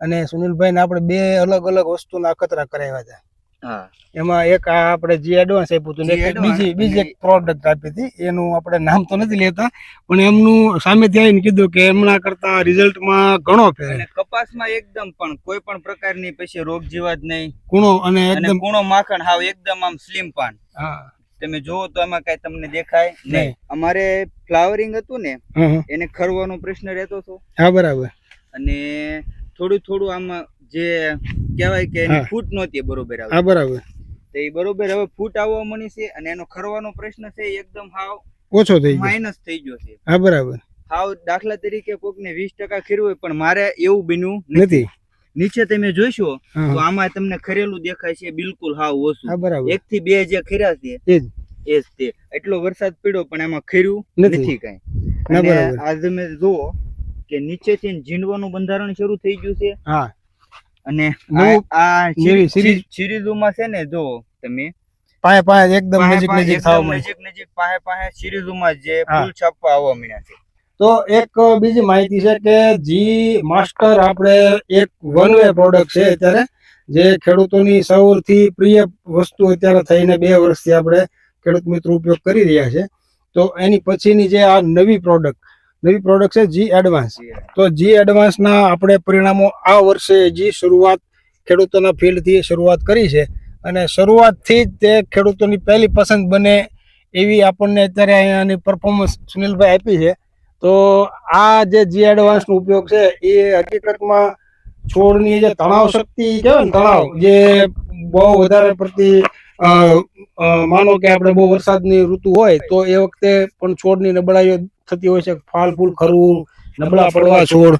અને સુનિલભાઈ ને આપણે બે અલગ અલગ વસ્તુના અખતરા કરાવ્યા હતા. એમાં એક આ આપણે જે એડવાન્સ આપ્યું હતું એક બીજી બીજી એક પ્રોડક્ટ આપી હતી. એનું આપણે નામ તો નથી લેતા પણ એમનું સામે આવીને કીધું કે એમના કરતા રિઝલ્ટમાં ઘણો ફેર. કપાસમાં એકદમ પણ કોઈ પણ પ્રકારની પછી રોગ જીવાત નહીં. કુણો અને એકદમ કૂણો માખણ હાવ એકદમ આમ સ્લિમ પાન. હા. તમે જોવો તો એમાં કઈ તમને દેખાય નહીં. અમારે ફ્લાવરિંગ હતું ને. એને ખરવાનો પ્રશ્ન રહેતો હતો. હા બરાબર. અને થોડું થોડું આમાં જે કહેવાય કે એની ફૂટ નહોતી બરોબર હા બરાબર. તો એ બરોબર હવે ફૂટ આવવા મળી છે અને એનો ખરવાનો પ્રશ્ન છે એકદમ હાવ ઓછો થઈ ગયો. માઇનસ થઈ ગયો છે. હા બરાબર. હાવ દાખલા તરીકે કોકને વીસ ટકા ખીરવું હોય પણ મારે એવું બન્યું નથી. નીચે તમે જોઈશો તો આમાં તમને ખરેલું દેખાય છે બિલકુલ હાવ ઓછું. બરાબર. એક થી બે જે ખીરા છે એ જ એ જ તે. એટલો વરસાદ પડ્યો પણ એમાં ખીરું નથી. કઈ. અને. આ તમે જુઓ કે નીચેથી ઝીંડવાનું બંધારણ શરૂ થઈ ગયું છે. હા. અને આ- સિરીઝોમાં છે ને જો તમે પાય પાય એકદમ નજીક નજીક થવા મળે નજીક નજીક પાહે પાહે સિરીઝોમાં જે ફૂલ છાપવા આવવા મળ્યા છે. તો એક બીજી માહિતી છે કે જી માસ્ટર આપણે એક વન વે પ્રોડક્ટ છે અત્યારે જે ખેડૂતોની સૌથી પ્રિય વસ્તુ અત્યારે થઈને બે વર્ષથી આપણે ખેડૂત મિત્રો ઉપયોગ કરી રહ્યા છે. તો એની પછીની જે આ નવી પ્રોડક્ટ નવી પ્રોડક્ટ છે જી એડવાન્સ તો જી એડવાન્સના આપણે પરિણામો આ વર્ષે જી શરૂઆત ખેડૂતોના ફિલ્ડથી શરૂઆત કરી છે અને શરૂઆતથી જ તે ખેડૂતોની પહેલી પસંદ બને એવી આપણને અત્યારે અહીંયાની પરફોર્મન્સ સુનિલભાઈ આપી છે. તો આ જે જી એડવાન્સનો ઉપયોગ છે, એ હકીકતમાં છોડની જે તણાવ શક્તિ કહેવાય ને, તણાવ જે બહુ વધારે પડતી માનો કે આપણે બહુ વરસાદની ઋતુ હોય તો એ વખતે પણ છોડની નબળાઈઓ થતી હોય છે. ફાલ ફૂલ ખરવું નબળા પડવા છોડ.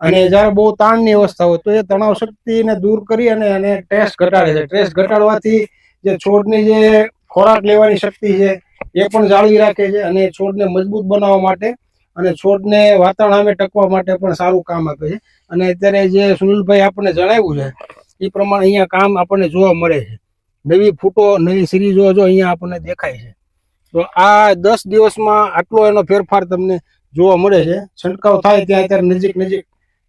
અને જ્યારે બહુ તાણની અવસ્થા હોય તો એ તણાવ શક્તિને દૂર કરી અને એને ટ્રેસ ઘટાડે છે. ટ્રેસ ઘટાડવાથી જે છોડની જે ખોરાક લેવાની શક્તિ છે એ પણ જાળવી રાખે છે અને છોડને મજબૂત બનાવવા માટે અને છોડને વાતાવરણ સામે ટકવા માટે પણ સારું કામ આપે છે. અને અત્યારે જે સુનિલભાઈ આપણને જણાવ્યું છે એ પ્રમાણે અહીંયા કામ આપણને જોવા મળે છે. નવી ફૂટો, નવી સિરીઝો જો અહીંયા આપણને દેખાય છે. તો આ દસ દિવસમાં આટલો એનો ફેરફાર તમને જોવા મળે છે. છંટકાવ થાય ત્યાં અત્યારે નજીક નજીક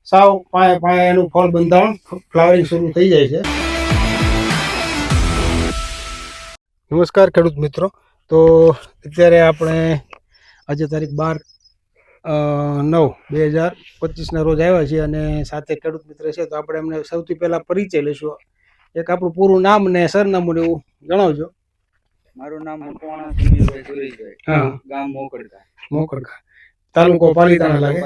સાવ પાયે પાયે એનું ફળ બંધારણ ફ્લાવરિંગ શરૂ થઈ જાય છે. નમસ્કાર ખેડૂત મિત્રો. તો અત્યારે આપણે આજે તારીખ બાર નવ બે હજાર પચીસના રોજ આવ્યા છીએ અને સાથે ખેડૂત મિત્ર છે. તો આપણે એમને સૌથી પહેલાં પરિચય લઈશું. એક આપણું પૂરું નામ ને સરનામું એવું જણાવજો. મારું નામ હા. ગામ મોકળકા. મોકળકા. તાલુકો પાલીતાણા લાગે.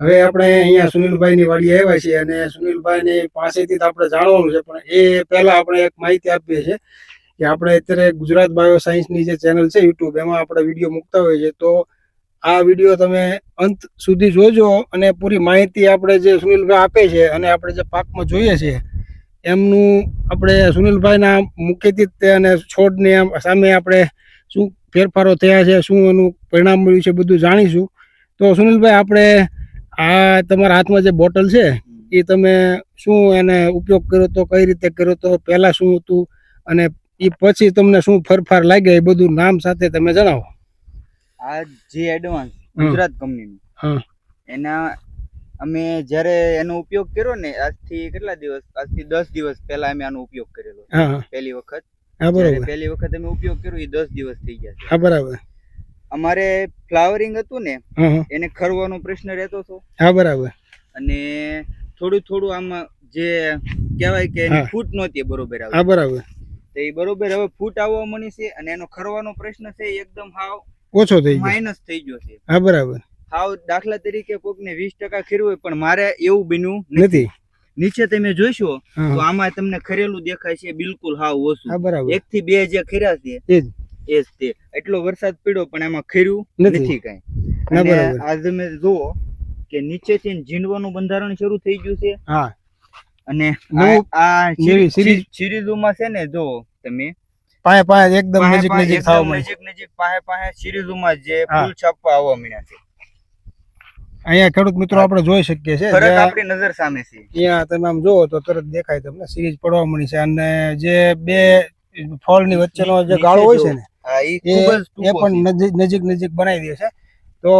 હવે આપણે અહીંયા સુનિલભાઈ ની વાડી આવ્યા છીએ અને સુનિલભાઈ ની પાસેથી તો આપણે જાણવાનું છે પણ એ પહેલા આપણે એક માહિતી આપીએ છીએ કે આપણે અત્યારે ગુજરાત બાયો સાયન્સની જે ચેનલ છે યુટ્યુબ એમાં આપણે વીડિયો મૂકતા હોઈએ છીએ. તો આ વીડિયો તમે અંત સુધી જોજો અને પૂરી માહિતી આપણે જે સુનિલભાઈ આપે છે અને આપણે જે પાકમાં જોઈએ છીએ એમનું આપણે સુનિલભાઈના મુખ્યથી તે અને છોડની સામે આપણે શું ફેરફારો થયા છે શું એનું પરિણામ મળ્યું છે બધું જાણીશું. તો સુનિલભાઈ આપણે આ તમારા હાથમાં જે બોટલ છે એ તમે શું એને ઉપયોગ કર્યો તો કઈ રીતે કર્યો તો પહેલાં શું હતું અને એ પછી તમને શું ફેરફાર લાગ્યા એ બધું નામ સાથે તમે જણાવો. આ જે એડવાન્સ. ગુજરાત કંપનીનું હા. એના અમે જ્યારે એનો ઉપયોગ કર્યો ને આજથી કેટલા દિવસ આજથી દસ દિવસ પહેલા અમે આનો ઉપયોગ કરેલો પહેલી વખત. પહેલી વખત અમે ઉપયોગ કર્યો એ દસ દિવસ થઈ ગયા છે. બરાબર. અમારે ફ્લાવરિંગ હતું ને એને ખરવાનો પ્રશ્ન રહેતો હતો. હા બરાબર. અને થોડું થોડું આમાં જે કહેવાય કે એની ફૂટ નહોતી બરોબર હા બરાબર. તો એ બરોબર હવે ફૂટ આવવા મળી છે અને એનો ખરવાનો પ્રશ્ન છે એકદમ હાવ ઓછો થઈ ગયો. માઇનસ થઈ ગયો છે. હા બરાબર. હાવ દાખલા તરીકે કોકને વીસ ટકા હોય પણ મારે એવું બન્યું નથી. નીચે તમે જોઈશો તો આમાં તમને ખરેલું દેખાય છે બિલકુલ હાવ ઓછું. એક થી બે જે ખીરા છે એ જ તે. એટલો વરસાદ પડ્યો પણ એમાં ખીર્યું નથી. કઈ. ના અને આ તમે જુઓ કે નીચેથી ઝીંડવાનું બંધારણ શરૂ થઈ ગયું છે. હા. અને આ- સિરીઝોમાં છે ને જો તમે. પાયે પાયે એકદમ પાહે નજીક પાહે નજીક નજીક નજીક પાહે પાહે સિરીઝોમાં જે. ફૂલ છાપવા આવવા મળ્યા છે. અહીંયા ખેડૂત મિત્રો આપણે જોઈ શકીએ છીએ. ફરક આપણી નજર સામે છે. અહીંયા તમે આમ જોવો તો તરત દેખાય તમને સિરીઝ પડવા મળી છે. અને જે બે ફળની વચ્ચેનો જે ગાળો હોય છે ને એ પણ નજીક નજીક બનાવી દે છે. તો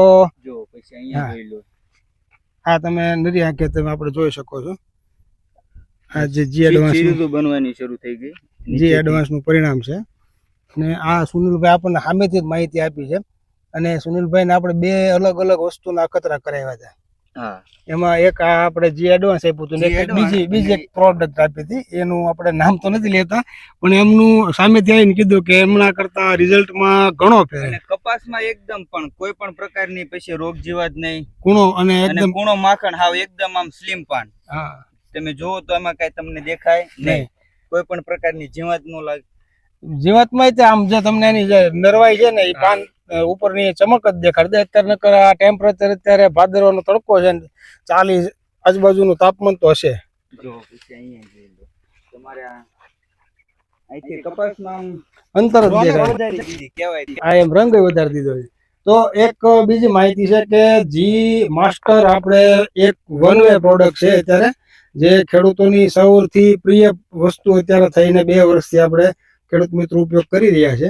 જો પછી અહીંયા હા. જોઈ લો. આ તમે નરી આંખે તમે આપણે જોઈ શકો છો. આ જે જી એડવાન્સ બનવાની શરૂ થઈ ગઈ. જી એડવાન્સનું પરિણામ છે. અને આ સુનિલભાઈ આપણને સામેથી જ માહિતી આપી છે. અને સુનિલભાઈ ને આપણે બે અલગ અલગ વસ્તુના અખતરા કરાવ્યા હતા. એમાં એક આ આપણે જે એડવાન્સ આપ્યું હતું એક બીજી બીજી એક પ્રોડક્ટ આપી હતી. એનું આપણે નામ તો નથી લેતા પણ એમનું સામેથી આવીને કીધું કે એમના કરતા રિઝલ્ટમાં ઘણો ફેર. કપાસમાં એકદમ પણ કોઈ પણ પ્રકારની પછી રોગ જીવાત નહીં. કુણો અને એકદમ કૂણો માખણ હાવ એકદમ આમ સ્લિમ પાન હા. તમે જોવો તો એમાં કઈ તમને દેખાય નહીં. કોઈ પણ પ્રકારની જીવાત નો લાગે. જીવાતમાં આમ જે તમને એની નરવાઈ છે ને એ પાન ઉપરની ચમક જ દેખાડે અત્યારે નકર આ ટેમ્પરેચર અત્યારે ભાદરવાનો તડકો છે ચાલીસ આજુબાજુનું તાપમાન તો હશે. જો પછી અહીંયા જોઈ લો તમારે આ અંતર એમ રંગ વધારી દીધો છે. તો એક બીજી માહિતી છે કે જી માસ્ટર આપણે એક વન વે પ્રોડક્ટ છે અત્યારે જે ખેડૂતોની સૌથી પ્રિય વસ્તુ અત્યારે થઈને બે વર્ષથી આપણે ખેડૂત મિત્રો ઉપયોગ કરી રહ્યા છે.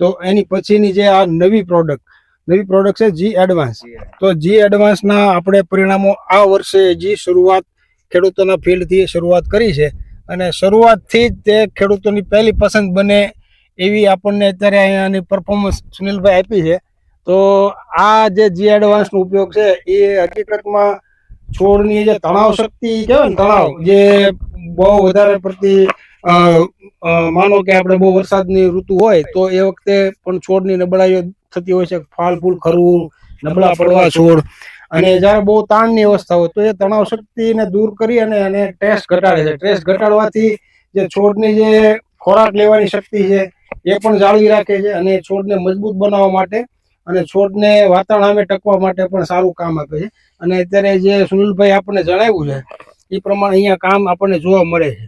તો એની પછીની જે આ નવી પ્રોડક્ટ નવી પ્રોડક્ટ છે જી એડવાન્સ તો જી એડવાન્સના આપણે પરિણામો આ વર્ષે જી શરૂઆત ખેડૂતોના ફિલ્ડથી શરૂઆત કરી છે અને શરૂઆતથી જ તે ખેડૂતોની પહેલી પસંદ બને એવી આપણને અત્યારે અહીંયાની પરફોર્મન્સ સુનિલભાઈ આપી છે. તો આ જે જી એડવાન્સનો ઉપયોગ છે, એ હકીકતમાં છોડની જે તણાવ શક્તિ કહેવાય ને તણાવ, જે બહુ વધારે પડતી માનો કે આપણે બહુ વરસાદની ઋતુ હોય તો એ વખતે પણ છોડની નબળાઈઓ થતી હોય છે. ફાલ ફૂલ ખરવું નબળા પડવા છોડ. અને જ્યારે બહુ તાણની અવસ્થા હોય તો એ તણાવ શક્તિને દૂર કરી અને એને ટેસ્ટ ઘટાડે છે. ટેસ્ટ ઘટાડવાથી જે છોડની જે ખોરાક લેવાની શક્તિ છે એ પણ જાળવી રાખે છે અને છોડને મજબૂત બનાવવા માટે અને છોડને વાતાવરણ સામે ટકવા માટે પણ સારું કામ આપે છે. અને અત્યારે જે સુનિલભાઈ આપણને જણાવ્યું છે એ પ્રમાણે અહીંયા કામ આપણને જોવા મળે છે.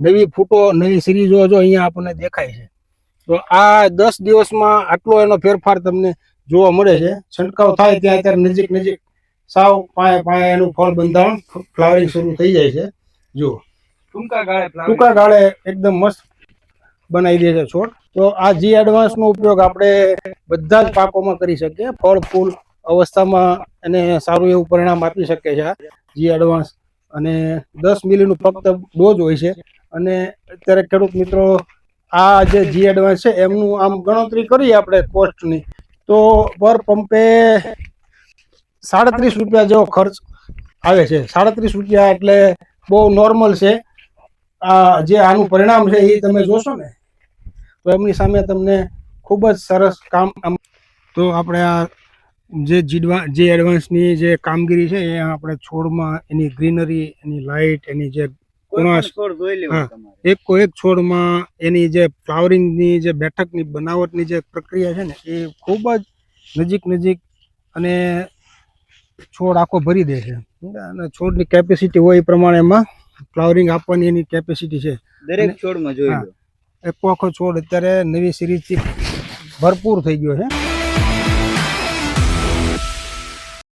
નવી ફૂટો નવી સિરીઝો જો અહીંયા આપણને દેખાય છે. તો આ દસ દિવસમાં આટલો એનો ફેરફાર તમને જોવા મળે છે. છંટકાવ થાય ત્યાં અત્યારે નજીક નજીક સાવ પાયે પાયે એનું ફળ બંધારણ ફ્લાવરિંગ શરૂ થઈ જાય છે. જુઓ. ટૂંકા ગાળે ટૂંકા ગાળે એકદમ મસ્ત બનાવી દે છે છોડ. તો આ જી એડવાન્સનો ઉપયોગ આપણે બધા જ પાકોમાં કરી શકીએ. ફળ ફૂલ અવસ્થામાં એને સારું એવું પરિણામ આપી શકે છે આ જી એડવાન્સ અને દસ મિલીનું ફક્ત ડોઝ હોય છે. અને અત્યારે ખેડૂત મિત્રો, આ જે જી એડવાન્સ છે, એમનું આમ ગણતરી કરીએ આપણે કોસ્ટની તો પર પંપે સાડત્રીસ રૂપિયા જેવો ખર્ચ આવે છે. સાડત્રીસ રૂપિયા એટલે બહુ નોર્મલ છે. આ જે આનું પરિણામ છે, એ તમે જોશો ને, તો એમની સામે તમને ખૂબ જ સરસ કામ આમ તો આપણે આ જે જીડવા જે એડવાન્સની જે કામગીરી છે, એ આપણે છોડમાં એની ગ્રીનરી, એની લાઇટ, એની જે કુણાશ. એકો એક છોડમાં એની જે ફ્લાવરિંગની જે બેઠકની બનાવટની જે પ્રક્રિયા છે ને એ ખૂબ જ નજીક નજીક અને છોડ આખો ભરી દે છે. અને છોડની કેપેસિટી હોય એ પ્રમાણે એમાં ફ્લાવરિંગ આપવાની એની કેપેસિટી છે. દરેક છોડમાં જોઈ લો. એકો આખો છોડ અત્યારે નવી સિરીઝથી ભરપૂર થઈ ગયો છે.